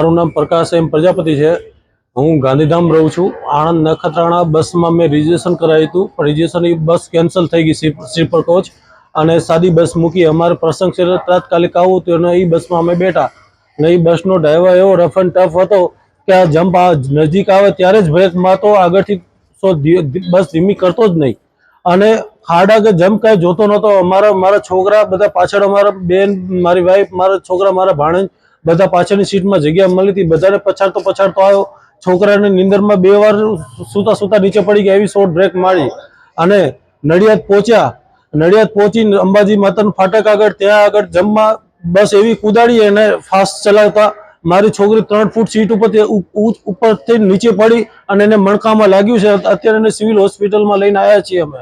મારું નામ પ્રકાશ એમ પ્રજાપતિ છે. હું ગાંધીધામ રહું છું. આણંદ નખત્રાણા બસમાં મેં રિઝર્વેશન કરાવ્યું હતું. પણ રિઝર્વેશન એ બસ કેન્સલ થઈ ગઈ સ્લીપ- સ્લીપર કોચ અને સાદી બસ મૂકી અમારે પ્રસંગ છે, તાત્કાલિક આવું તો અને એ બસમાં અમે બેઠા. અને એ બસનો ડ્રાઈવર એવો રફ એન્ડ ટફ હતો કે આ જમ્પ નજીક આવે ત્યારે જ બ્રેક મારતો, આગળથી સો બસ ધીમી કરતો જ નહીં. અને ખાડા કે જમ્પ કાંઈ જોતો નહોતો. અમારા મારા છોકરા બધા પાછળ અમારા બેન, મારી વાઈફ મારા છોકરા, મારા ભાણેજ બધા પાછળની સીટમાં જગ્યા મળી હતી. બધાને પછાડતો પછાડતો આવ્યો. છોકરાને નિંદરમાં બે વાર સૂતા સૂતા નીચે પડી ગયા. એવી શોર્ટ બ્રેક મારી. અને નડિયાદ પહોંચ્યા. નડિયાદ પહોંચીને અંબાજી માતાનું ફાટક આગળ, ત્યાં આગળ જમવા, બસ એવી કુદાડી અને ફાસ્ટ ચલાવતા. મારી છોકરી ત્રણ ફૂટ સીટ ઉપરથી ઉપરથી નીચે પડી અને એને મણકામાં લાગ્યું છે. અત્યારે એને સિવિલ હોસ્પિટલમાં લઈને આવ્યા છીએ અમે.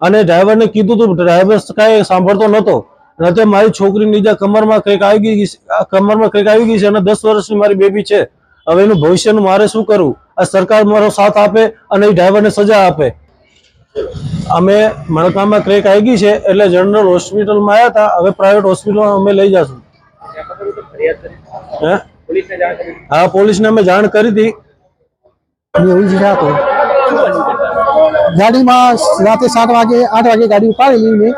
અને ડ્રાઈવરને કીધું હતું ડ્રાઈવર કાંઈ સાંભળતો નહોતો. અને મારી છોકરીની જ્યાં કમરમાં કંઈક આવી ગઈ કમરમાં કંઈક આવી ગઈ છે અને દસ વર્ષની મારી બેબી છે. હવે એનું ભવિષ્યનું મારે શું કરવું? આ સરકાર મારો સાથ આપે અને એ ડ્રાઈવરને સજા આપે. અમે મણકામાં ક્રેક આવી ગઈ છે એટલે જનરલ હોસ્પિટલમાં આવ્યા હતા. હવે પ્રાઇવેટ હોસ્પિટલમાં અમે લઈ જશું. હે? પોલીસને અમે જાણ કરી હતી. ગાડીમાં રાતે સાત વાગે, આઠ વાગે ગાડી ઉપાડેલી મેં.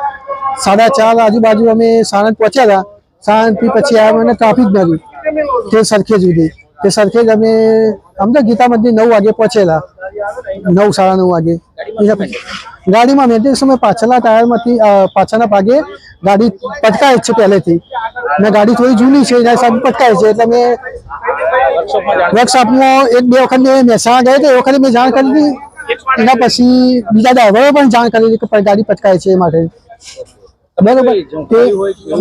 સાડા ચાર આજુબાજુ અમે સાણંદ પહોંચ્યા હતા. સાણંદથી પછી આવ્યા મને ટ્રાફિક મળ્યું તે સરખેજ સુધી. તે સરખેજ અમે અમને તો ગીતા મંદિર નવ વાગે પહોંચેલા નવ, સાડા નવ વાગે. ગાડીમાં મેં સમય પાછળના ટાયરમાંથી પાછળના ભાગે ગાડી પટકાય જ છે પહેલેથી. ને ગાડી થોડી જૂની છે, એના હિસાબે પટકાય છે. એટલે મેં વર્કશોપમાં એક, બે વખત મેં મહેસાણા ગયો તો એ વખતે મેં જાણ કરી હતી. એના પછી બીજા ડ્રાઈવરે પણ જાણ કરી હતી કે ગાડી પટકાય છે એ માટે. બરોબર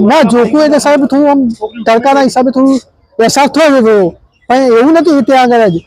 ના જોખું એટલે સાહેબ થોડું આમ તડકાના હિસાબે થોડું અહેસાસ થયો હતો પણ એવું નથી ત્યાં આગળ જ.